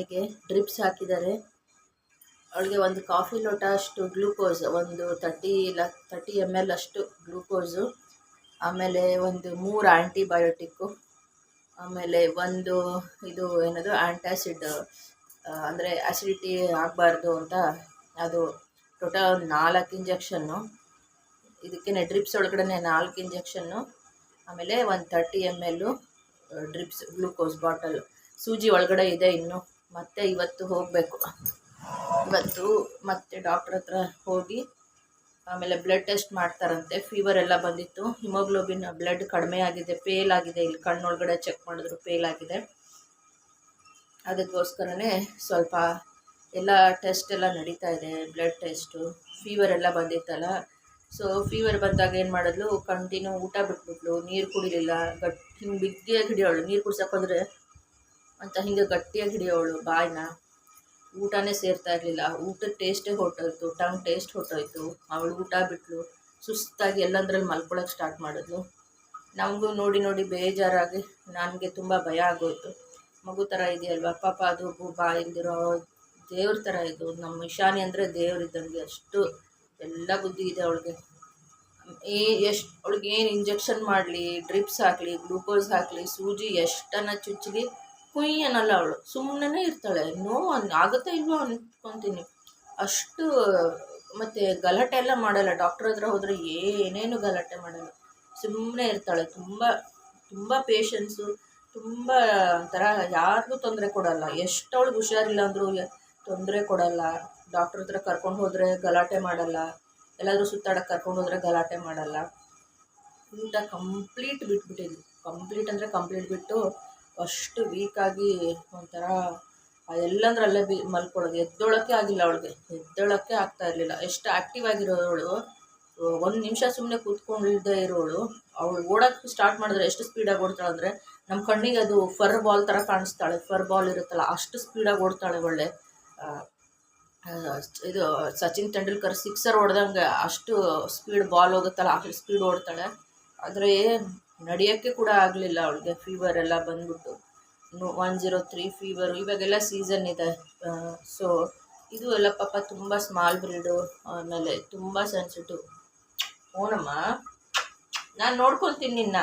ಇಶಾನಿಗೆ drips ಹಾಕಿದ್ದಾರೆ. ಅವಳಿಗೆ ಒಂದು ಕಾಫಿ ಲೋಟ ಅಷ್ಟು ಗ್ಲೂಕೋಸ್ ಒಂದು ತರ್ಟಿ ಲ ತರ್ಟಿ ಎಂ ಎಲ್ ಅಷ್ಟು ಗ್ಲೂಕೋಸು ಆಮೇಲೆ ಒಂದು ಮೂರು ಆ್ಯಂಟಿಬಯೋಟಿಕ್ಕು ಆಮೇಲೆ ಒಂದು ಇದು ಏನದು ಆ್ಯಂಟಾಸಿಡ್ ಅಂದರೆ ಆ್ಯಸಿಡಿಟಿ ಆಗಬಾರ್ದು ಅಂತ ಅದು ಟೋಟಲ್ ಒಂದು ನಾಲ್ಕು ಇಂಜೆಕ್ಷನ್ನು ಇದಕ್ಕೆ ಡ್ರಿಪ್ಸ್ ಒಳಗಡೆ ನಾಲ್ಕು ಇಂಜೆಕ್ಷನ್ನು ಆಮೇಲೆ ಒಂದು thirty M L drips glucose bottle ಸೂಜಿ ಒಳಗಡೆ ಇದೆ ಇನ್ನು. ಮತ್ತೆ ಇವತ್ತು ಹೋಗಬೇಕು. ಇವತ್ತು ಮತ್ತೆ ಡಾಕ್ಟ್ರ್ ಹತ್ರ ಹೋಗಿ ಆಮೇಲೆ ಬ್ಲಡ್ ಟೆಸ್ಟ್ ಮಾಡ್ತಾರಂತೆ. ಫೀವರ್ ಎಲ್ಲ ಬಂದಿತ್ತು. ಹಿಮೋಗ್ಲೋಬಿನ್ ಬ್ಲಡ್ ಕಡಿಮೆ ಆಗಿದೆ ಪೇಲ್ ಆಗಿದೆ. ಇಲ್ಲಿ ಕಣ್ಣೊಳಗಡೆ ಚೆಕ್ ಮಾಡಿದ್ರು ಪೇಲ್ ಆಗಿದೆ. ಅದಕ್ಕೋಸ್ಕರನೇ ಸ್ವಲ್ಪ ಎಲ್ಲ ಟೆಸ್ಟ್ ಎಲ್ಲ ನಡೀತಾ ಇದೆ ಬ್ಲಡ್ ಟೆಸ್ಟು ಫೀವರ್ ಎಲ್ಲ ಬಂದಿತ್ತಲ್ಲ. ಸೊ ಫೀವರ್ ಬಂದಾಗ ಏನು ಮಾಡಿದ್ಲು? ಕಂಟಿನ್ಯೂ ಊಟ ಬಿಟ್ಬಿಟ್ಲು. ನೀರು ಕುಡಿಲಿಲ್ಲ. ಗಟ್ಟಿ ಹಿಂಗೆ ಬಿದ್ದೇ ಹಿಡಿಯೋಳು. ನೀರು ಕುಡ್ಸಕ್ಕೆ ಹೋದ್ರೆ ಅಂತ ಹಿಂಗೆ ಗಟ್ಟಿಯಾಗಿ ಹಿಡಿಯೋಳು ಬಾಯಿನ. ಊಟನೇ ಸೇರ್ತಾ ಇರಲಿಲ್ಲ. ಊಟದ ಟೇಸ್ಟೇ ಹೊಟ್ಟೋಯ್ತು ಟಂಗ್ ಟೇಸ್ಟ್ ಹೊಟ್ಟೋಯ್ತು ಅವಳು ಊಟ ಬಿಟ್ಲು. ಸುಸ್ತಾಗಿ ಎಲ್ಲಂದ್ರಲ್ಲಿ ಮಲ್ಕೊಳಕ್ಕೆ ಸ್ಟಾರ್ಟ್ ಮಾಡಿದ್ಲು. ನಮಗೂ ನೋಡಿ ನೋಡಿ ಬೇಜಾರಾಗಿ ನನಗೆ ತುಂಬ ಭಯ ಆಗೋಯ್ತು. ಮಗು ಥರ ಇದೆಯಲ್ವಾ? ಪಾಪ ಅದು ಬಾ ಇಲ್ದಿರೋ ದೇವ್ರ ಥರ ಇದು. ನಮ್ಮ ಇಶಾನಿ ಅಂದರೆ ದೇವ್ರಿದ್ದಂಗೆ ಅಷ್ಟು ಎಲ್ಲ ಬುದ್ಧಿ ಇದೆ ಅವಳಿಗೆ. ಏ, ಎಷ್ಟು ಅವಳಿಗೆ ಏನು ಇಂಜೆಕ್ಷನ್ ಮಾಡಲಿ ಡ್ರಿಪ್ಸ್ ಹಾಕಲಿ ಗ್ಲೂಕೋಸ್ ಹಾಕಲಿ, ಸೂಜಿ ಎಷ್ಟನ್ನು ಚುಚ್ಚಲಿ ಕುಯ್ ಅನ್ನಲ್ಲ ಅವಳು. ಸುಮ್ಮನೆ ಇರ್ತಾಳೆ. ನೋ ಅನ್ ಆಗುತ್ತಾ ಇಲ್ವೋ ಅನ್ಕೊತೀನಿ. ಅಷ್ಟು ಮತ್ತು ಗಲಾಟೆ ಎಲ್ಲ ಮಾಡಲ್ಲ. ಡಾಕ್ಟ್ರ್ ಹತ್ರ ಹೋದರೆ ಏನೇನು ಗಲಾಟೆ ಮಾಡಲ್ಲ. ಸುಮ್ಮನೆ ಇರ್ತಾಳೆ. ತುಂಬ ತುಂಬ ಪೇಷನ್ಸು ತುಂಬ ಒಂಥರ ಯಾರಿಗೂ ತೊಂದರೆ ಕೊಡಲ್ಲ. ಎಷ್ಟು ಅವಳಿಗೆ ಹುಷಾರಿಲ್ಲ ಅಂದರೂ ತೊಂದರೆ ಕೊಡಲ್ಲ. ಡಾಕ್ಟ್ರ್ ಹತ್ರ ಕರ್ಕೊಂಡು ಹೋದರೆ ಗಲಾಟೆ ಮಾಡಲ್ಲ. ಎಲ್ಲಾದರೂ ಸುತ್ತಾಡಕ್ಕೆ ಕರ್ಕೊಂಡು ಹೋದರೆ ಗಲಾಟೆ ಮಾಡಲ್ಲ. ಊಟ ಕಂಪ್ಲೀಟ್ ಬಿಟ್ಬಿಟ್ಟಿದ್ಲು. ಕಂಪ್ಲೀಟ್ ಅಂದರೆ ಕಂಪ್ಲೀಟ್ ಬಿಟ್ಟು ಅಷ್ಟು ವೀಕಾಗಿ ಒಂಥರ ಎಲ್ಲಂದ್ರಲ್ಲೇ ಬಿ ಮಲ್ಕೊಳ್ಳೋದು. ಎದ್ದೊಳಕ್ಕೆ ಆಗಿಲ್ಲ ಅವಳಿಗೆ. ಎದ್ದೊಳಕ್ಕೆ ಆಗ್ತಾ ಇರಲಿಲ್ಲ. ಎಷ್ಟು ಆ್ಯಕ್ಟಿವ್ ಆಗಿರೋಳು ಒಂದು ನಿಮಿಷ ಸುಮ್ಮನೆ ಕೂತ್ಕೊಂಡಿದ್ದೇ ಇರೋಳು. ಅವಳು ಓಡೋಕ್ಕೆ ಸ್ಟಾರ್ಟ್ ಮಾಡಿದ್ರೆ ಎಷ್ಟು ಸ್ಪೀಡಾಗಿ ಓಡ್ತಾಳೆ ಅಂದರೆ ನಮ್ಮ ಕಣ್ಣಿಗೆ ಅದು ಫರ್ ಬಾಲ್ ಥರ ಕಾಣಿಸ್ತಾಳೆ. ಫರ್ ಬಾಲ್ ಇರುತ್ತಲ್ಲ, ಅಷ್ಟು ಸ್ಪೀಡಾಗಿ ಓಡ್ತಾಳೆ ಒಳ್ಳೆ. ಇದು ಸಚಿನ್ ತೆಂಡೂಲ್ಕರ್ ಸಿಕ್ಸರ್ ಹೊಡೆದಂಗೆ ಅಷ್ಟು ಸ್ಪೀಡ್ ಬಾಲ್ ಹೋಗುತ್ತಲ್ಲ ಅಷ್ಟು ಸ್ಪೀಡ್ ಓಡ್ತಾಳೆ. ಆದರೆ ನಡೆಯೋಕ್ಕೆ ಕೂಡ ಆಗಲಿಲ್ಲ ಅವಳಿಗೆ ಫೀವರ್ ಎಲ್ಲ ಬಂದ್ಬಿಟ್ಟು. ಒನ್ ಜೀರೋ ತ್ರೀ ಫೀವರು ಇವಾಗೆಲ್ಲ ಸೀಸನ್ ಇದೆ. ಸೊ ಇದು ಎಲ್ಲ ಪಾಪ ತುಂಬ ಸ್ಮಾಲ್ ಬ್ರೀಡು ಆಮೇಲೆ ತುಂಬ ಸೆನ್ಸಿಟಿವ್ ಓನಮ್ಮ, ನಾನು ನೋಡ್ಕೊತೀನಿ ನಿನ್ನ.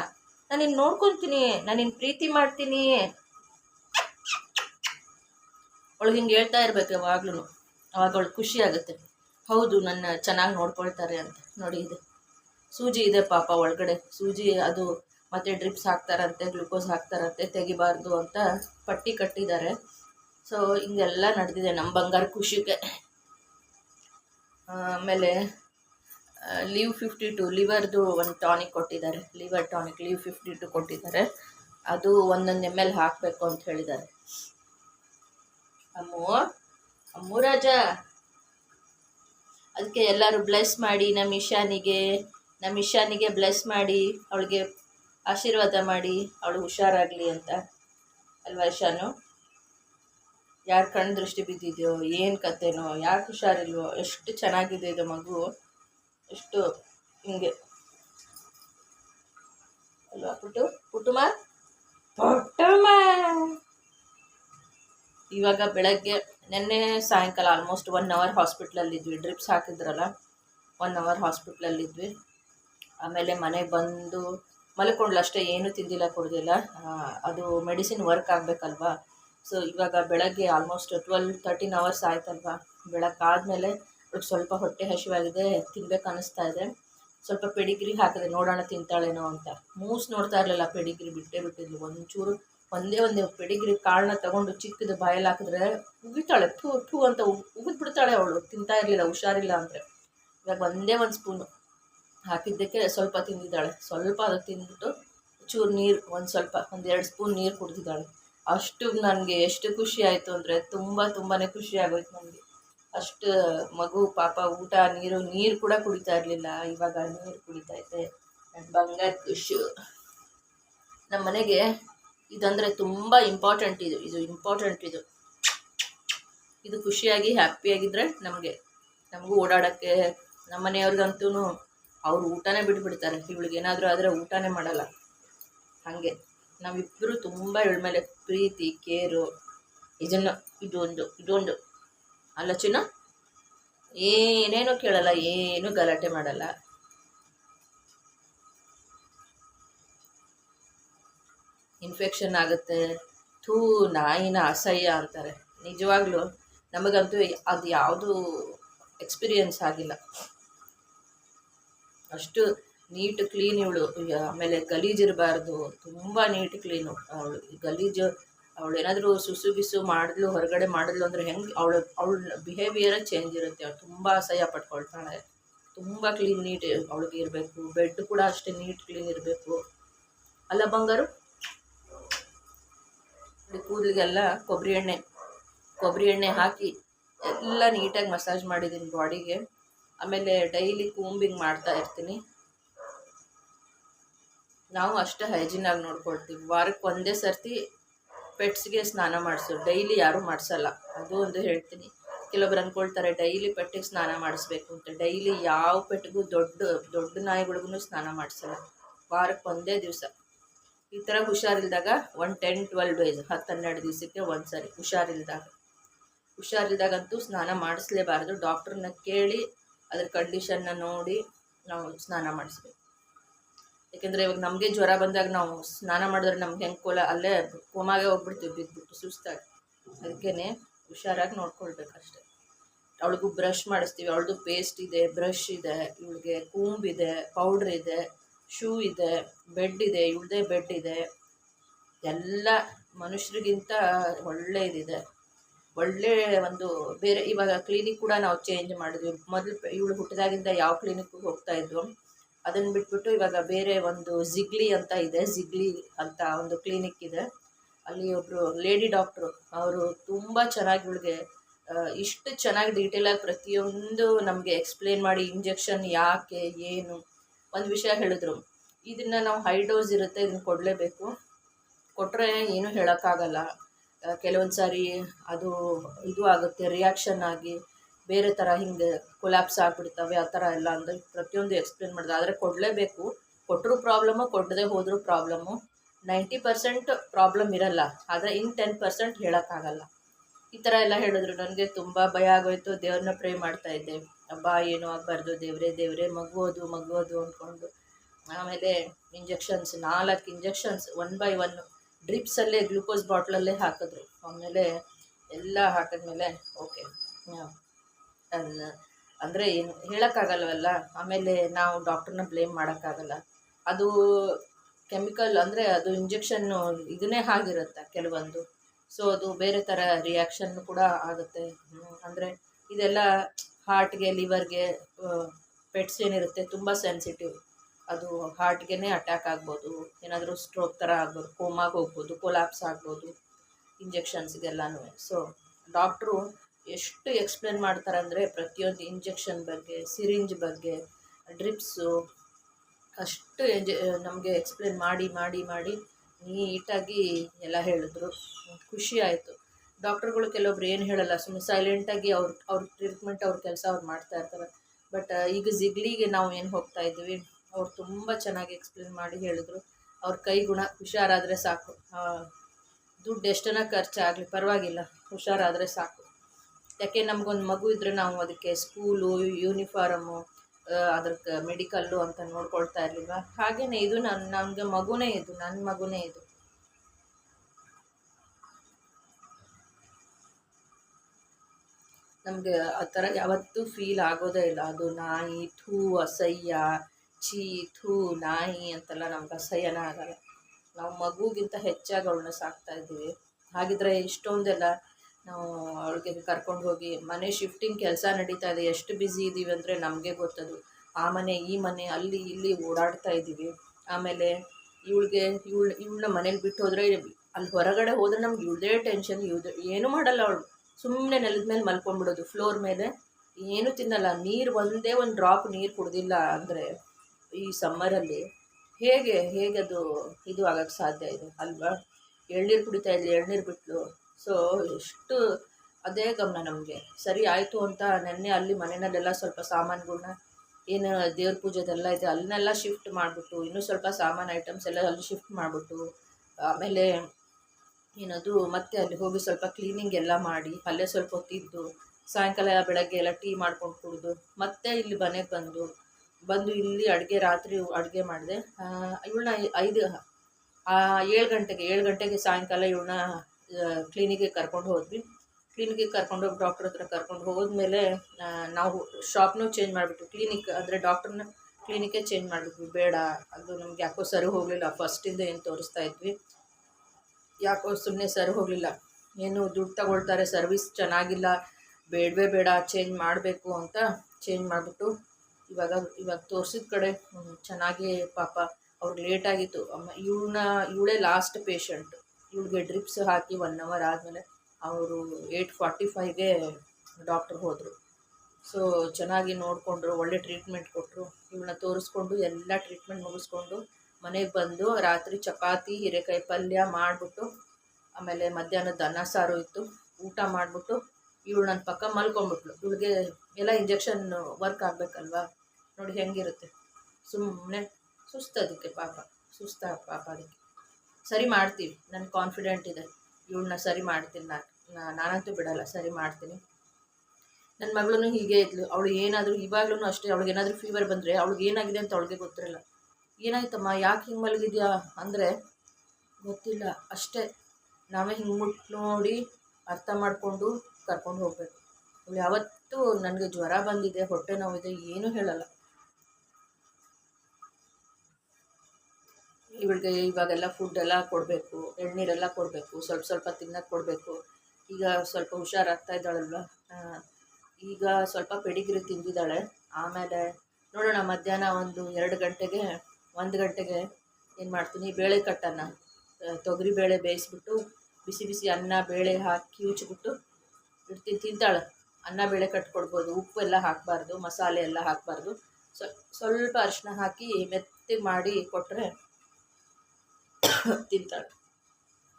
ನಾನು ನಿನ್ನ ನೋಡ್ಕೊತೀನಿ, ನಾನು ನಿನ್ನ ಪ್ರೀತಿ ಮಾಡ್ತೀನಿ. ಅವಳಿಗೆ ಹಿಂಗೆ ಹೇಳ್ತಾ ಇರ್ಬೇಕು ಯಾವಾಗ್ಲೂ ಅವಾಗ ಅವಳು ಖುಷಿ ಆಗುತ್ತೆ. ಹೌದು, ನನ್ನ ಚೆನ್ನಾಗಿ ನೋಡ್ಕೊಳ್ತಾರೆ ಅಂತ. ನೋಡಿ ಇದೆ. ಸೂಜಿ ಇದೆ ಪಾಪ ಒಳಗಡೆ. ಸೂಜಿ ಅದು ಮತ್ತೆ ಡ್ರಿಪ್ಸ್ ಹಾಕ್ತಾರಂತೆ, ಗ್ಲುಕೋಸ್ ಹಾಕ್ತಾರಂತೆ, ತೆಗಿಬಾರ್ದು ಅಂತ ಪಟ್ಟಿ ಕಟ್ಟಿದ್ದಾರೆ. ಸೊ ಹಿಂಗೆಲ್ಲ ನಡೆದಿದೆ ನಮ್ಮ ಬಂಗಾರ ಖುಷಿಗೆ ಆಮೇಲೆ ಲೀವ್ ಫಿಫ್ಟಿ ಟು ಲಿವರ್ದು ಒಂದು ಟಾನಿಕ್ ಕೊಟ್ಟಿದ್ದಾರೆ. Liver tonic Liv fifty two ಕೊಟ್ಟಿದ್ದಾರೆ. ಅದು ಒಂದೊಂದು ಎಂ ಎಲ್ ಹಾಕಬೇಕು ಅಂತ ಹೇಳಿದ್ದಾರೆ. ಅಮ್ಮು ಅಮ್ಮು ರಾಜ. ಅದಕ್ಕೆ ಎಲ್ಲರೂ ಬ್ಲೆಸ್ ಮಾಡಿ ನಮ್ಮ ಇಶಾನಿಗೆ ನಮ್ಮ ಇಶಾನಿಗೆ ಬ್ಲೆಸ್ ಮಾಡಿ, ಅವಳಿಗೆ ಆಶೀರ್ವಾದ ಮಾಡಿ, ಅವಳು ಹುಷಾರಾಗಲಿ ಅಂತ. ಅಲ್ವಾ ಇಶಾನು? ಯಾರು ಕಣ್ಣು ದೃಷ್ಟಿ ಬಿದ್ದಿದೆಯೋ, ಏನು ಕತೆನೋ, ಯಾಕೆ ಹುಷಾರಿಲ್ವೋ, ಎಷ್ಟು ಚೆನ್ನಾಗಿದೆ ಇದು ಮಗು. ಎಷ್ಟು ಹಿಂಗೆ. ಅಲ್ವಾ ಪುಟ್ಟು? ಕುಟುಂಬ ಪುಟ್ಟುಮ! ಇವಾಗ ಬೆಳಗ್ಗೆ ನಿನ್ನೆ ಸಾಯಂಕಾಲ ಆಲ್ಮೋಸ್ಟ್ ಒನ್ ಅವರ್ ಹಾಸ್ಪಿಟ್ಲಲ್ಲಿದ್ವಿ ಡ್ರಿಪ್ಸ್ ಹಾಕಿದ್ರಲ್ಲ ಒನ್ ಅವರ್ ಹಾಸ್ಪಿಟ್ಲಲ್ಲಿದ್ವಿ ಆಮೇಲೆ ಮನೆಗೆ ಬಂದು ಮಲ್ಕೊಂಡ್ಲು ಅಷ್ಟೇ ಏನೂ ತಿಂದಿಲ್ಲ, ಕುಡ್ದಿಲ್ಲ. ಅದು ಮೆಡಿಸಿನ್ ವರ್ಕ್ ಆಗಬೇಕಲ್ವಾ? ಸೊ, ಇವಾಗ ಬೆಳಗ್ಗೆ ಆಲ್ಮೋಸ್ಟ್ ಟ್ವೆಲ್ ತರ್ಟೀನ್ ಅವರ್ಸ್ ಆಯ್ತಲ್ವಾ? ಬೆಳಕಾದ್ಮೇಲೆ ಅವ್ಳಿಗೆ ಸ್ವಲ್ಪ ಹೊಟ್ಟೆ ಹಸಿವಾಗಿದೆ, ತಿನ್ಬೇಕು ಅನಿಸ್ತಾ ಇದೆ. ಸ್ವಲ್ಪ ಪೆಡಿಗ್ರಿ ಹಾಕಿದೆ, ನೋಡೋಣ ತಿಂತಾಳೇನೋ ಅಂತ. ಮೂಸ್ ನೋಡ್ತಾ ಇರಲಿಲ್ಲ, ಪೆಡಿಗ್ರಿ ಬಿಟ್ಟೇ ಬಿಟ್ಟಿದ್ಲು. ಒಂಚೂರು, ಒಂದೇ ಒಂದೇ ಪೆಡಿಗ್ರಿ ಕಾಳನ್ನ ತಗೊಂಡು ಚಿಕ್ಕದು ಬಾಯಲ್ಲಿ ಹಾಕಿದ್ರೆ ಉಗಿತಾಳೆ. ಥೂ ಥೂ ಅಂತ ಉಗಿದ್ಬಿಡ್ತಾಳೆ ಅವಳು. ತಿಂತಾ ಇರಲಿಲ್ಲ, ಹುಷಾರಿಲ್ಲ ಅಂದರೆ. ಇವಾಗ ಒಂದೇ ಒಂದು ಸ್ಪೂನು ಹಾಕಿದ್ದಕ್ಕೆ ಸ್ವಲ್ಪ ತಿಂದಿದ್ದಾಳೆ. ಸ್ವಲ್ಪ ಅದು ತಿಂದ್ಬಿಟ್ಟು ಚೂರು ನೀರು, ಒಂದು ಸ್ವಲ್ಪ, ಒಂದು ಎರಡು ಸ್ಪೂನ್ ನೀರು ಕುಡಿದಿದ್ದಾಳೆ. ಅಷ್ಟು ನನಗೆ ಎಷ್ಟು ಖುಷಿ ಆಯಿತು ಅಂದರೆ ತುಂಬ ತುಂಬಾ ಖುಷಿ ಆಗೋಯ್ತು ನನಗೆ. ಅಷ್ಟು ಮಗು, ಪಾಪ ಊಟ, ನೀರು ನೀರು ಕೂಡ ಕುಡಿತಾ ಇರಲಿಲ್ಲ. ಇವಾಗ ನೀರು ಕುಡಿತೈತೆ ನನ್ನ ಬಂಗಾರ ಖುಷಿ. ನಮ್ಮ ಮನೆಗೆ ಇದಂದರೆ ತುಂಬ ಇಂಪಾರ್ಟೆಂಟ್ ಇದು. ಇದು ಇಂಪಾರ್ಟೆಂಟ್ ಇದು. ಇದು ಖುಷಿಯಾಗಿ ಹ್ಯಾಪಿಯಾಗಿದ್ದರೆ ನಮಗೆ, ನಮಗೂ ಓಡಾಡೋಕ್ಕೆ ನಮ್ಮ ಮನೆಯವ್ರಿಗಂತೂ ಅವ್ರು ಊಟನೇ ಬಿಟ್ಬಿಡ್ತಾರೆ. ಇವಳಿಗೆ ಏನಾದರೂ ಆದರೆ ಊಟನೇ ಮಾಡಲ್ಲ. ಹಾಗೆ. ನಾವಿಬ್ಬರು ತುಂಬ ಇವಳ ಮೇಲೆ ಪ್ರೀತಿ, ಕೇರು. ಇದನ್ನು, ಇದೊಂದು ಇದೊಂದು. ಅಲ್ಲ ಚಿನ್ನ? ಏನೇನು ಕೇಳಲ್ಲ, ಏನು ಗಲಾಟೆ ಮಾಡಲ್ಲ. ಇನ್ಫೆಕ್ಷನ್ ಆಗುತ್ತೆ. ಥೂ, ನಾಯಿನ ಅಸಹ್ಯ ಅಂತಾರೆ. ನಿಜವಾಗ್ಲೂ ನಮಗಂತೂ ಅದು ಯಾವುದು ಎಕ್ಸ್ಪೀರಿಯನ್ಸ್ ಆಗಿಲ್ಲ. ಅಷ್ಟು ನೀಟ್ ಕ್ಲೀನ್ ಇವಳು. ಆಮೇಲೆ ಗಲೀಜಿರಬಾರ್ದು ತುಂಬ ನೀಟ್ ಕ್ಲೀನು ಅವಳು. ಗಲೀಜು ಅವಳು ಏನಾದರೂ ಸುಸು ಬಿಸು ಮಾಡಿದ್ಲು, ಹೊರಗಡೆ ಮಾಡಿದ್ಲು ಅಂದರೆ ಹೆಂಗೆ ಅವಳು, ಅವಳ ಬಿಹೇವಿಯರೇ ಚೇಂಜ್ ಇರುತ್ತೆ. ಅವಳು ತುಂಬ ಅಸಹ್ಯ ಪಟ್ಕೊಳ್ತಾಳೆ. ತುಂಬ ಕ್ಲೀನ್ ನೀಟ್ ಅವಳಿಗೆ ಇರಬೇಕು. ಬೆಡ್ ಕೂಡ ಅಷ್ಟೇ ನೀಟ್ ಕ್ಲೀನ್ ಇರಬೇಕು. ಅಲ್ಲ ಬಂಗಾರು? ಕೂದಲಿಗೆಲ್ಲ ಕೊಬ್ಬರಿ ಎಣ್ಣೆ ಕೊಬ್ಬರಿ ಎಣ್ಣೆ ಹಾಕಿ ಎಲ್ಲ ನೀಟಾಗಿ ಮಸಾಜ್ ಮಾಡಿದ್ದೀನಿ ಬಾಡಿಗೆ ಆಮೇಲೆ ಡೈಲಿ ಕೂಂಬಿಂಗ್ ಮಾಡ್ತಾ ಇರ್ತೀನಿ. ನಾವು ಅಷ್ಟೇ ಹೈಜಿನಾಗಿ ನೋಡ್ಕೊಳ್ತೀವಿ. ವಾರಕ್ಕೆ ಒಂದೇ ಸರ್ತಿ ಪೆಟ್ಸ್ಗೆ ಸ್ನಾನ ಮಾಡಿಸು. ಡೈಲಿ ಯಾರೂ ಮಾಡಿಸಲ್ಲ. ಅದು ಒಂದು ಹೇಳ್ತೀನಿ. ಕೆಲವೊಬ್ರು ಅಂದ್ಕೊಳ್ತಾರೆ ಡೈಲಿ ಪೆಟ್ಟಿಗೆ ಸ್ನಾನ ಮಾಡಿಸ್ಬೇಕು ಅಂತ. ಡೈಲಿ ಯಾವ ಪೆಟ್ಟಿಗೂ ದೊಡ್ಡ ದೊಡ್ಡ ನಾಯಿಗಳಿಗೂ ಸ್ನಾನ ಮಾಡಿಸಲ್ಲ. ವಾರಕ್ಕೆ ಒಂದೇ ದಿವಸ. ಈ ಥರ ಹುಷಾರಿಲ್ದಾಗ ಒನ್ ಟೆನ್ ಟ್ವೆಲ್ ಡೇಸ್, ಹತ್ತು, ಹನ್ನೆರಡು ದಿವಸಕ್ಕೆ ಒಂದು ಸಾರಿ ಹುಷಾರಿಲ್ದಾಗ. ಹುಷಾರಿಲ್ದಾಗಂತೂ ಸ್ನಾನ ಮಾಡಿಸ್ಲೇಬಾರ್ದು. ಡಾಕ್ಟ್ರನ್ನ ಕೇಳಿ ಅದ್ರ ಕಂಡೀಷನ್ನ ನೋಡಿ ನಾವು ಸ್ನಾನ ಮಾಡಿಸ್ಬೇಕು. ಯಾಕೆಂದರೆ ಇವಾಗ ನಮಗೆ ಜ್ವರ ಬಂದಾಗ ನಾವು ಸ್ನಾನ ಮಾಡಿದ್ರೆ ನಮ್ಗೆ ಹೆಂಗೆ ಕೋಲ, ಅಲ್ಲೇ ಕೋಮಾಗೆ ಹೋಗ್ಬಿಡ್ತೀವಿ ಬಿದ್ದುಬಿಟ್ಟು ಸುಸ್ತಾಗಿ. ಅದಕ್ಕೇ ಹುಷಾರಾಗಿ ನೋಡ್ಕೊಳ್ಬೇಕಷ್ಟೆ. ಅವಳಿಗೂ ಬ್ರಷ್ ಮಾಡಿಸ್ತೀವಿ, ಅವಳದು ಪೇಸ್ಟ್ ಇದೆ ಬ್ರಷ್ ಇದೆ, ಇವಳಿಗೆ ಕೂಂಬಿದೆ ಪೌಡ್ರ್ ಇದೆ ಶೂ ಇದೆ ಬೆಡ್ ಇದೆ, ಇವಳದೇ ಬೆಡ್ ಇದೆ. ಎಲ್ಲ ಮನುಷ್ಯರಿಗಿಂತ ಒಳ್ಳೆಯದಿದೆ ಒಳ್ಳೆ ಒಂದು ಬೇರೆ ಇವಾಗ ಕ್ಲಿನಿಕ್ ಕೂಡ ನಾವು ಚೇಂಜ್ ಮಾಡಿದ್ವಿ. ಮೊದಲು ಇವಳು ಹುಟ್ಟಿದಾಗಿಂದ ಯಾವ ಕ್ಲಿನಿಕ್ಗೆ ಹೋಗ್ತಾ ಇದ್ವು. ಅದನ್ನು ಬಿಟ್ಬಿಟ್ಟು ಇವಾಗ ಬೇರೆ ಒಂದು ಜಿಗ್ಲಿ ಅಂತ ಇದೆ. ಜಿಗ್ಲಿ ಅಂತ ಒಂದು ಕ್ಲಿನಿಕ್ ಇದೆ. ಅಲ್ಲಿ ಒಬ್ಬರು ಲೇಡಿ ಡಾಕ್ಟ್ರು ಅವರು ತುಂಬ ಚೆನ್ನಾಗಿ ಇವಳಿಗೆ ಇಷ್ಟು ಚೆನ್ನಾಗಿ ಡೀಟೇಲಾಗಿ ಪ್ರತಿಯೊಂದು ನಮಗೆ ಎಕ್ಸ್ಪ್ಲೇನ್ ಮಾಡಿ ಇಂಜೆಕ್ಷನ್ ಯಾಕೆ, ಏನು ಒಂದು ವಿಷಯ ಹೇಳಿದ್ರು. ಇದನ್ನು ನಾವು ಹೈ ಡೋಸ್ ಇರುತ್ತೆ, ಇದನ್ನು ಕೊಡಲೇಬೇಕು. ಕೊಟ್ಟರೆ ಏನೂ ಹೇಳೋಕ್ಕಾಗಲ್ಲ. ಕೆಲವೊಂದು ಸಾರಿ ಅದು ಇದು ಆಗುತ್ತೆ ರಿಯಾಕ್ಷನ್ ಆಗಿ ಬೇರೆ ಥರ ಹಿಂಗೆ ಕೊಲ್ಯಾಪ್ಸ್ ಆಗಿಬಿಡ್ತವೆ, ಆ ಥರ ಎಲ್ಲ ಅಂದರೆ ಪ್ರತಿಯೊಂದು ಎಕ್ಸ್ಪ್ಲೇನ್ ಮಾಡಿದೆ. ಆದರೆ ಕೊಡಲೇಬೇಕು. ಕೊಟ್ಟರೂ ಪ್ರಾಬ್ಲಮ್ಮು ಕೊಡದೆ ಹೋದರೂ ಪ್ರಾಬ್ಲಮ್ಮು ನೈಂಟಿ ಪರ್ಸೆಂಟ್ ಪ್ರಾಬ್ಲಮ್ ಇರಲ್ಲ. ಆದರೆ ಇನ್ನು ಟೆನ್ ಪರ್ಸೆಂಟ್ ಹೇಳೋಕ್ಕಾಗಲ್ಲ. ಈ ಥರ ಎಲ್ಲ ಹೇಳಿದ್ರು. ನನಗೆ ತುಂಬ ಭಯ ಆಗೋಯ್ತು. ದೇವ್ರನ್ನ ಪ್ರೇ ಮಾಡ್ತಾ ಇದ್ದೆ. ಹಬ್ಬ ಏನೂ ಆಗಬಾರ್ದು. ದೇವರೇ ದೇವರೇ ಮಗುವುದು ಮಗುವುದು ಅಂದ್ಕೊಂಡು. ಆಮೇಲೆ ಇಂಜೆಕ್ಷನ್ಸ್ ನಾಲ್ಕು ಇಂಜೆಕ್ಷನ್ಸ್ ಒನ್ ಬೈ ಒನ್ ಡ್ರಿಪ್ಸಲ್ಲೇ ಗ್ಲೂಕೋಸ್ ಬಾಟ್ಲಲ್ಲೇ ಹಾಕಿದ್ರು. ಆಮೇಲೆ ಎಲ್ಲ ಹಾಕಿದ್ಮೇಲೆ, ಓಕೆ. ಅಂದರೆ ಏನು, ಹೇಳೋಕ್ಕಾಗಲ್ವಲ್ಲ? ಆಮೇಲೆ ನಾವು ಡಾಕ್ಟ್ರನ್ನ ಬ್ಲೇಮ್ ಮಾಡೋಕ್ಕಾಗಲ್ಲ. ಅದು ಕೆಮಿಕಲ್, ಅಂದರೆ ಅದು ಇಂಜೆಕ್ಷನ್ನು ಇದನ್ನೇ ಆಗಿರುತ್ತೆ ಕೆಲವೊಂದು. ಸೊ, ಅದು ಬೇರೆ ಥರ ರಿಯಾಕ್ಷನ್ ಕೂಡ ಆಗುತ್ತೆ. ಅಂದರೆ ಇದೆಲ್ಲ ಹಾರ್ಟ್ಗೆ ಲಿವರ್ಗೆ ಪೆಟ್ಸ್ ಏನಿರುತ್ತೆ, ತುಂಬ ಸೆನ್ಸಿಟಿವ್ ಅದು ಹಾರ್ಟ್ಗೆ ಅಟ್ಯಾಕ್ ಆಗ್ಬೋದು. ಏನಾದರೂ ಸ್ಟ್ರೋಕ್ ಥರ ಆಗ್ಬೋದು ಕೋಮಾಗಿ ಹೋಗ್ಬೋದು ಕೊಲಾಪ್ಸ್ ಆಗ್ಬೋದು ಇಂಜೆಕ್ಷನ್ಸ್ಗೆಲ್ಲನೂ ಸೊ ಡಾಕ್ಟ್ರು ಎಷ್ಟು ಎಕ್ಸ್ಪ್ಲೇನ್ ಮಾಡ್ತಾರೆ ಅಂದರೆ ಪ್ರತಿಯೊಂದು ಇಂಜೆಕ್ಷನ್ ಬಗ್ಗೆ ಸಿರಿಂಜ್ ಬಗ್ಗೆ ಡ್ರಿಪ್ಸು ಅಷ್ಟು ಎಂಜ ನಮಗೆ ಎಕ್ಸ್ಪ್ಲೇನ್ ಮಾಡಿ ಮಾಡಿ ಮಾಡಿ ನೀಟಾಗಿ ಎಲ್ಲ ಹೇಳಿದ್ರು. ಖುಷಿ ಆಯಿತು. ಡಾಕ್ಟ್ರುಗಳು ಕೆಲವೊಬ್ರು ಏನು ಹೇಳಲ್ಲ ಸುಮ್ಮನೆ ಸೈಲೆಂಟಾಗಿ ಅವ್ರ ಅವ್ರ ಟ್ರೀಟ್ಮೆಂಟ್ ಅವ್ರ ಕೆಲಸ ಅವ್ರು ಮಾಡ್ತಾ ಇರ್ತಾರೆ. ಬಟ್ ಈಗ ಜಿಗ್ಲಿಗೆ ನಾವು ಏನು ಹೋಗ್ತಾ ಇದ್ದೀವಿ ಅವ್ರು ತುಂಬ ಚೆನ್ನಾಗಿ ಎಕ್ಸ್ಪ್ಲೇನ್ ಮಾಡಿ ಹೇಳಿದ್ರು. ಅವ್ರ ಕೈ ಗುಣ ಹುಷಾರಾದರೆ ಸಾಕು. ದುಡ್ಡು ಎಷ್ಟನ ಖರ್ಚಾಗಲಿ ಪರವಾಗಿಲ್ಲ, ಹುಷಾರಾದರೆ ಸಾಕು. ಯಾಕೆ ನಮಗೊಂದು ಮಗು ಇದ್ದರೆ ನಾವು ಅದಕ್ಕೆ ಸ್ಕೂಲು ಯೂನಿಫಾರಮು ಅದಕ್ಕೆ ಮೆಡಿಕಲ್ಲು ಅಂತ ನೋಡ್ಕೊಳ್ತಾ ಇರಲಿಲ್ಲ ಹಾಗೆಯೇ ಇದು ನನ್ನ ನನಗೆ ಮಗುನೇ ಇದು ನನ್ನ ಮಗುನೇ ಇದು. ನಮಗೆ ಆ ಥರ ಯಾವತ್ತೂ ಫೀಲ್ ಆಗೋದೇ ಇಲ್ಲ. ಅದು ನಾಯಿ, ಥೂ, ಅಸಹ್ಯ ಛೀ ಥೂ, ನಾಯಿ ಅಂತೆಲ್ಲ ನಮ್ಗೆ ಅಸಹ್ಯನ ಆಗಲ್ಲ. ನಾವು ಮಗುಗಿಂತ ಹೆಚ್ಚಾಗಿ ಅವಳನ್ನ ಸಾಕ್ತಾ ಇದ್ದೀವಿ. ಹಾಗಿದ್ರೆ ಇಷ್ಟೊಂದೆಲ್ಲ ನಾವು ಅವಳಿಗೆ ಕರ್ಕೊಂಡು ಹೋಗಿ, ಮನೆ ಶಿಫ್ಟಿಂಗ್ ಕೆಲಸ ನಡೀತಾ ಇದೆ, ಎಷ್ಟು ಬ್ಯುಸಿ ಇದ್ದೀವಿ ಅಂದರೆ ನಮಗೆ ಗೊತ್ತದು. ಆ ಮನೆ, ಈ ಮನೆ, ಅಲ್ಲಿ, ಇಲ್ಲಿ ಓಡಾಡ್ತಾ ಇದ್ದೀವಿ. ಆಮೇಲೆ ಇವಳಿಗೆ, ಇವಳು, ಇವಳನ್ನ ಮನೇಲಿ ಬಿಟ್ಟು ಹೋದರೆ ಅಲ್ಲಿ ಹೊರಗಡೆ ಹೋದರೆ ನಮ್ಗೆ ಇವಳದೇ ಟೆನ್ಷನ್ ಇವ್ದು ಏನೂ ಮಾಡಲ್ಲ ಅವಳು. ಸುಮ್ಮನೆ ನೆಲದ ಮೇಲೆ ಮಲ್ಕೊಂಡ್ಬಿಡೋದು. ಫ್ಲೋರ್ ಮೇಲೆ ಏನೂ ತಿನ್ನಲ್ಲ. ನೀರು ಒಂದೇ ಒಂದು ಡ್ರಾಪ್ ನೀರು ಕುಡ್ದಿಲ್ಲ ಅಂದರೆ ಈ ಸಮ್ಮರಲ್ಲಿ ಹೇಗೆ ಹೇಗೆ ಅದು ಇದು ಆಗೋಕ್ಕೆ ಸಾಧ್ಯ ಇದೆ ಅಲ್ವಾ? ಎಳ್ನೀರು ಕುಡಿತಾ ಇದೆ ಎಳ್ನೀರು ಬಿಟ್ಟಲು ಸೊ ಎಷ್ಟು ಅದೇ ಗಮನ ನಮಗೆ. ಸರಿ ಆಯಿತು ಅಂತ ನೆನ್ನೆ ಅಲ್ಲಿ ಮನೆಯಲ್ಲೆಲ್ಲ ಸ್ವಲ್ಪ ಸಾಮಾನುಗಳನ್ನ ಏನು ದೇವ್ರ ಪೂಜೆದೆಲ್ಲ ಇದೆ ಅಲ್ಲನ್ನೆಲ್ಲ ಶಿಫ್ಟ್ ಮಾಡಿಬಿಟ್ಟು, ಇನ್ನೂ ಸ್ವಲ್ಪ ಸಾಮಾನು ಐಟಮ್ಸ್ ಎಲ್ಲ ಅಲ್ಲಿ ಶಿಫ್ಟ್ ಮಾಡಿಬಿಟ್ಟು, ಆಮೇಲೆ ಏನದು ಮತ್ತೆ ಅಲ್ಲಿ ಹೋಗಿ ಸ್ವಲ್ಪ ಕ್ಲೀನಿಂಗ್ ಎಲ್ಲ ಮಾಡಿ, ಅಲ್ಲೇ ಸ್ವಲ್ಪ ಹೊತ್ತಿದ್ದು, ಸಾಯಂಕಾಲ ಬೆಳಗ್ಗೆ ಎಲ್ಲ ಟೀ ಮಾಡ್ಕೊಂಡು ಕುಡಿದು, ಮತ್ತೆ ಇಲ್ಲಿ ಮನೆಗೆ ಬಂದು ಬಂದು ಇಲ್ಲಿ ಅಡುಗೆ ರಾತ್ರಿ ಅಡುಗೆ ಮಾಡಿದೆ. ಇವಳನ್ನ ಐದು ಏಳು ಗಂಟೆಗೆ ಏಳು ಗಂಟೆಗೆ ಸಾಯಂಕಾಲ ಇವಳನ್ನ ಕ್ಲಿನಿಕ್ಗೆ ಕರ್ಕೊಂಡು ಹೋದ್ವಿ. ಕ್ಲಿನಿಕ್ಕಿಗೆ ಕರ್ಕೊಂಡು ಹೋಗಿ ಡಾಕ್ಟ್ರ್ ಹತ್ರ ಕರ್ಕೊಂಡು ಹೋದ್ಮೇಲೆ ನಾವು ಶಾಪ್ನೂ ಚೇಂಜ್ ಮಾಡಿಬಿಟ್ಟು ಕ್ಲಿನಿಕ್ ಅಂದರೆ ಡಾಕ್ಟ್ರನ್ನ ಕ್ಲಿನಿಕ್ಕೇ ಚೇಂಜ್ ಮಾಡಿಬಿಟ್ವಿ. ಬೇಡ, ಅದು ನಮ್ಗೆ ಯಾಕೋ ಸರಿ ಹೋಗಲಿಲ್ಲ. ಫಸ್ಟಿಂದ ಏನು ತೋರಿಸ್ತಾ ಇದ್ವಿ. ಯಾಕೋ ಸುಮ್ಮನೆ ಸರಿ ಹೋಗಲಿಲ್ಲ. ಏನು ದುಡ್ಡು ತಗೊಳ್ತಾರೆ ಸರ್ವಿಸ್ ಚೆನ್ನಾಗಿಲ್ಲ, ಬೇಡವೇ ಬೇಡ ಚೇಂಜ್ ಮಾಡಬೇಕು ಅಂತ ಚೇಂಜ್ ಮಾಡಿಬಿಟ್ಟು ಇವಾಗ ಇವಾಗ ತೋರಿಸಿದ ಕಡೆ ಚೆನ್ನಾಗಿ ಪಾಪ ಅವ್ರಿಗೆ ಲೇಟ್ ಆಗಿತ್ತು. ಅಮ್ಮ, ಇವಳನ್ನ, ಇವಳೇ ಲಾಸ್ಟ್ ಪೇಷಂಟ್ ಇವಳಿಗೆ ಡ್ರಿಪ್ಸ್ ಹಾಕಿ ಒನ್ ಅವರ್ ಆದಮೇಲೆ ಅವರು ಏಯ್ಟ್ ಫಾರ್ಟಿ ಫೈವ್ಗೆ ಡಾಕ್ಟ್ರ್ ಹೋದರು. ಸೊ ಚೆನ್ನಾಗಿ ನೋಡಿಕೊಂಡ್ರು, ಒಳ್ಳೆ ಟ್ರೀಟ್ಮೆಂಟ್ ಕೊಟ್ಟರು ಇವಳನ್ನ ತೋರಿಸ್ಕೊಂಡು ಎಲ್ಲ ಟ್ರೀಟ್ಮೆಂಟ್ ಮುಗಿಸ್ಕೊಂಡು ಮನೆಗೆ ಬಂದು ರಾತ್ರಿ ಚಪಾತಿ, ಹೀರೆಕಾಯಿ ಪಲ್ಯ ಮಾಡಿಬಿಟ್ಟು, ಆಮೇಲೆ ಮಧ್ಯಾಹ್ನದ ಅನ್ನ ಸಾರು ಇತ್ತು. ಊಟ ಮಾಡಿಬಿಟ್ಟು ಇವಳು ನನ್ನ ಪಕ್ಕ ಮಲ್ಕೊಂಡ್ಬಿಟ್ಲು ಇವಳಿಗೆ ಎಲ್ಲ ಇಂಜೆಕ್ಷನ್ ವರ್ಕ್ ಆಗಬೇಕಲ್ವಾ? ನೋಡಿ ಹೆಂಗಿರುತ್ತೆ. ಸುಮ್ಮನೆ ಸುಸ್ತು ಅದಕ್ಕೆ ಪಾಪ. ಸುಸ್ತ ಪಾಪ ಅದಕ್ಕೆ. ಸರಿ ಮಾಡ್ತೀವಿ. ನನಗೆ ಕಾನ್ಫಿಡೆಂಟ್ ಇದೆ. ಇವಳನ್ನ ಸರಿ ಮಾಡ್ತೀನಿ ನಾನು. ನಾನಂತೂ ಬಿಡಲ್ಲ. ಸರಿ ಮಾಡ್ತೀನಿ. ನನ್ನ ಮಗಳೂ ಹೀಗೆ ಇದ್ಲು. ಅವಳು ಏನಾದರೂ ಇವಾಗ್ಲೂ ಅಷ್ಟೇ. ಅವಳಿಗೆ ಏನಾದರೂ ಫೀವರ್ ಬಂದರೆ ಅವಳಿಗೆ ಏನಾಗಿದೆ ಅಂತ ಅವಳಿಗೆ ಗೊತ್ತಿರಲ್ಲ. ಏನಾಯ್ತಮ್ಮ? ಯಾಕೆ ಹಿಂಗೆ ಮಲಗಿದ್ಯಾ? ಅಂದರೆ ಗೊತ್ತಿಲ್ಲ. ಅಷ್ಟೇ. ನಾವೇ ಹಿಂಗೆ ಮುಟ್ಟು ನೋಡಿ ಅರ್ಥ ಮಾಡಿಕೊಂಡು ಕರ್ಕೊಂಡು ಹೋಗ್ಬೇಕು. ಅವಳು ಯಾವತ್ತು ನನಗೆ ಜ್ವರ ಬಂದಿದೆ, ಹೊಟ್ಟೆ ನೋವಿದೆ, ಏನೂ ಹೇಳಲ್ಲ. ಇವಳಿಗೆ ಇವಾಗೆಲ್ಲ ಫುಡ್ ಎಲ್ಲ ಕೊಡಬೇಕು, ಎಳ್ನೀರೆಲ್ಲ ಕೊಡಬೇಕು, ಸ್ವಲ್ಪ ಸ್ವಲ್ಪ ತಿನ್ನಕ್ಕೆ ಕೊಡಬೇಕು. ಈಗ ಸ್ವಲ್ಪ ಹುಷಾರಾಗ್ತಾ ಇದ್ದಾಳಲ್ವ? ಈಗ ಸ್ವಲ್ಪ ಪೆಡಿಗ್ರಿ ತಿಂದಿದ್ದಾಳೆ. ಆಮೇಲೆ ನೋಡೋಣ, ಮಧ್ಯಾಹ್ನ ಒಂದು ಎರಡು ಗಂಟೆಗೆ, ಒಂದು ಗಂಟೆಗೆ ಏನು ಮಾಡ್ತೀನಿ? ಬೇಳೆ ಕಟ್ಟನ್ನು ತೊಗರಿ ಬೇಳೆ ಬೇಯಿಸ್ಬಿಟ್ಟು, ಬಿಸಿ ಬಿಸಿ ಅನ್ನ, ಬೇಳೆ ಹಾಕಿ ಕಿವುಚ್ಬಿಟ್ಟು ಇಡ್ತೀನಿ ತಿಂತಾಳೆ. ಅನ್ನ, ಬೇಳೆ ಕಟ್ಕೊಡ್ಬೋದು, ಉಪ್ಪು ಎಲ್ಲ ಹಾಕಬಾರ್ದು, ಮಸಾಲೆ ಎಲ್ಲ ಹಾಕಬಾರ್ದು. ಸ್ವಲ್ಪ ಅರಿಶಿನ ಹಾಕಿ ಮೆತ್ತಗೆ ಮಾಡಿ ಕೊಟ್ಟರೆ ತಿಂತಾಳೆ.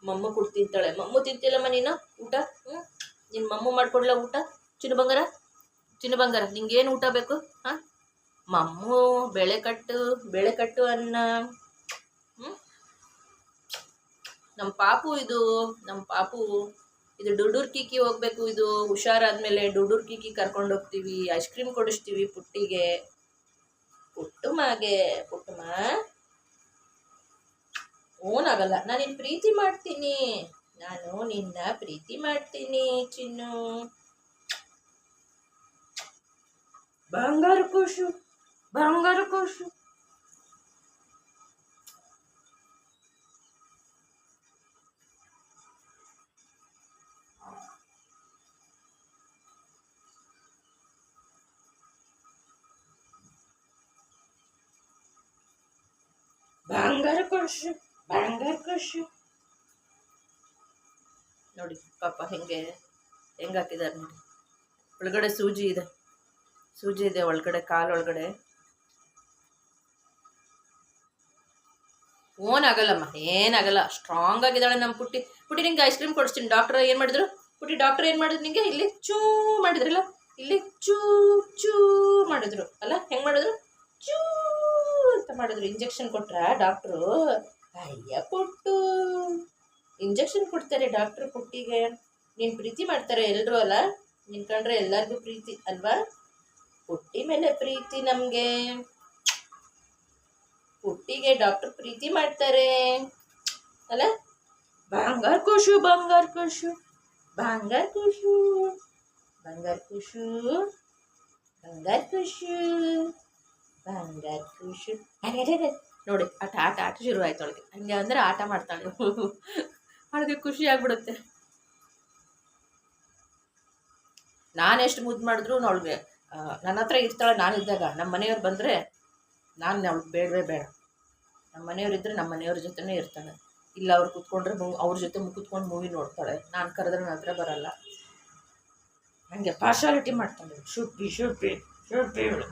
ಮಮ್ಮ ಕೊಟ್ಟು ತಿಂತಾಳೆ. ಮಮ್ಮು ತಿಂತಿಲ್ಲಮ್ಮ ನೀನು ಊಟ? ಹ್ಞೂ ನಿನ್ನ ಮಮ್ಮು ಮಾಡ್ಕೊಡ್ಲ ಊಟ? ಚಿನ್ನ ಬಂಗಾರ ಚಿನ್ನ ಬಂಗಾರ ನಿಂಗೇನು ಊಟ ಬೇಕು? ಹಾಂ? ಮಮ್ಮು, ಬೆಳೆ ಕಟ್ಟು ಬೆಳೆ ಕಟ್ಟು ಅನ್ನ. ಹ್ಞೂ ನಮ್ಮ ಪಾಪು ಇದು ನಮ್ಮ ಪಾಪು ಇದು ಡುಡೂರ್ ಕಿಕ್ಕಿ ಹೋಗ್ಬೇಕು, ಇದು ಹುಷಾರಾದ್ಮೇಲೆ ಡುಡೂರ್ ಕಿಕ್ಕಿ ಕರ್ಕೊಂಡು ಹೋಗ್ತೀವಿ ಐಸ್ ಕ್ರೀಮ್ ಕೊಡಿಸ್ತೀವಿ ಪುಟ್ಟಿಗೆ. ಪುಟ್ಟುಮಾಗೆ ಪುಟ್ಟುಮ ಓನಾಗಲ್ಲ ನಾನು ನಿನ್ ಪ್ರೀತಿ ಮಾಡ್ತೀನಿ. ನಾನು ನಿನ್ನ ಪ್ರೀತಿ ಮಾಡ್ತೀನಿ, ಚಿನ್ನು. ಬಂಗಾರ ಕೋಶು ಬಂಗಾರ ಕೋಶು. ಬಂಗಾರ ಖುಷಿ ಬಂಗಾರ ಖುಷಿ ನೋಡಿ ಪಾಪ ಹೆಂಗೆ ಹೆಂಗೆ ಹಾಕಿದ್ದಾರೆ ನೋಡಿ. ಒಳಗಡೆ ಸೂಜಿ ಇದೆ. ಸೂಜಿ ಇದೆ, ಒಳಗಡೆ ಕಾಲು ಒಳಗಡೆ. ಓನ್ ಆಗಲ್ಲಮ್ಮ ಏನಾಗಲ್ಲ ಸ್ಟ್ರಾಂಗ್ ಆಗಿದ್ದಾಳೆ ನಮ್ಮ ಪುಟ್ಟಿ. ಪುಟ್ಟಿ, ನಿಂಗೆ ಐಸ್ ಕ್ರೀಮ್ ಕೊಡಿಸ್ತೀನಿ. ಡಾಕ್ಟರ್ ಏನು ಮಾಡಿದ್ರು? ಪುಟ್ಟಿ ಡಾಕ್ಟರ್ ಏನು ಮಾಡಿದ್ರು? ನಿಂಗೆ ಇಲ್ಲಿ ಚೂ ಮಾಡಿದ್ರಲ್ಲ? ಇಲ್ಲಿ ಚೂ ಚೂ ಮಾಡಿದ್ರು. ಅಲ್ಲ, ಹೆಂಗೆ ಮಾಡಿದ್ರು? ಚೂ ಮಾಡಿದ್ರು ಇಂಜೆಕ್ಷನ್ ಕೊಟ್ರ ಡಾಕ್ಟ್ರು ಅಯ್ಯ ಕೊಟ್ಟು ಇಂಜೆಕ್ಷನ್ ಕೊಡ್ತಾರೆ ಡಾಕ್ಟ್ರು ಪುಟ್ಟಿಗೆ. ನೀನು ಪ್ರೀತಿ ಮಾಡ್ತಾರೆ ಎಲ್ಲರೂ ಅಲ್ಲ? ನಿನ್ ಕಂಡ್ರೆ ಎಲ್ಲರಿಗೂ ಪ್ರೀತಿ ಅಲ್ವಾ? ಪುಟ್ಟಿ ಮೇಲೆ ಪ್ರೀತಿ ನಮಗೆ. ಪುಟ್ಟಿಗೆ ಡಾಕ್ಟರ್ ಪ್ರೀತಿ ಮಾಡ್ತಾರೆ. ಅಲ್ಲ? ಬಂಗಾರ ಖುಷು ಬಂಗಾರ ಖುಷು ಬಂಗಾರ ಖುಷು ಬಂಗಾರ ಖುಷು ಬಂಗಾರ ಖುಷು. ನೋಡಿ, ಆಟ ಆಟ ಆಟ ಶುರು ಆಯ್ತು ಅವಳಿಗೆ. ಹಂಗೆ ಅಂದರೆ ಆಟ ಮಾಡ್ತಾಳೆ. ಅವಳಿಗೆ ಖುಷಿ ಆಗ್ಬಿಡುತ್ತೆ. ನಾನು ಎಷ್ಟು ಮುದ್ದು ಮಾಡಿದ್ರು ಅವಳಿಗೆ ನನ್ನ ಹತ್ರ ಇರ್ತಾಳೆ ನಾನಿದ್ದಾಗ ನಮ್ಮ ಮನೆಯವ್ರು ಬಂದರೆ ನಾನು ಅವಳಿಗೆ ಬೇಡವೇ ಬೇಡ. ನಮ್ಮ ಮನೆಯವ್ರಿದ್ದರೆ ನಮ್ಮ ಮನೆಯವ್ರ ಜೊತೆನೇ ಇರ್ತಾಳೆ. ಇಲ್ಲ, ಅವ್ರು ಕೂತ್ಕೊಂಡ್ರೆ ಅವ್ರ ಜೊತೆ ಕೂತ್ಕೊಂಡು ಮೂವಿ ನೋಡ್ತಾಳೆ. ನಾನು ಕರೆದ್ರೆ ನನ್ನ ಹತ್ರ ಬರಲ್ಲ. ಹಾಗೆ ಪಾರ್ಶಾಲಿಟಿ ಮಾಡ್ತಾಳೆ. ಶುಡ್ ಬಿ ಶುಡ್ ಇವಳು.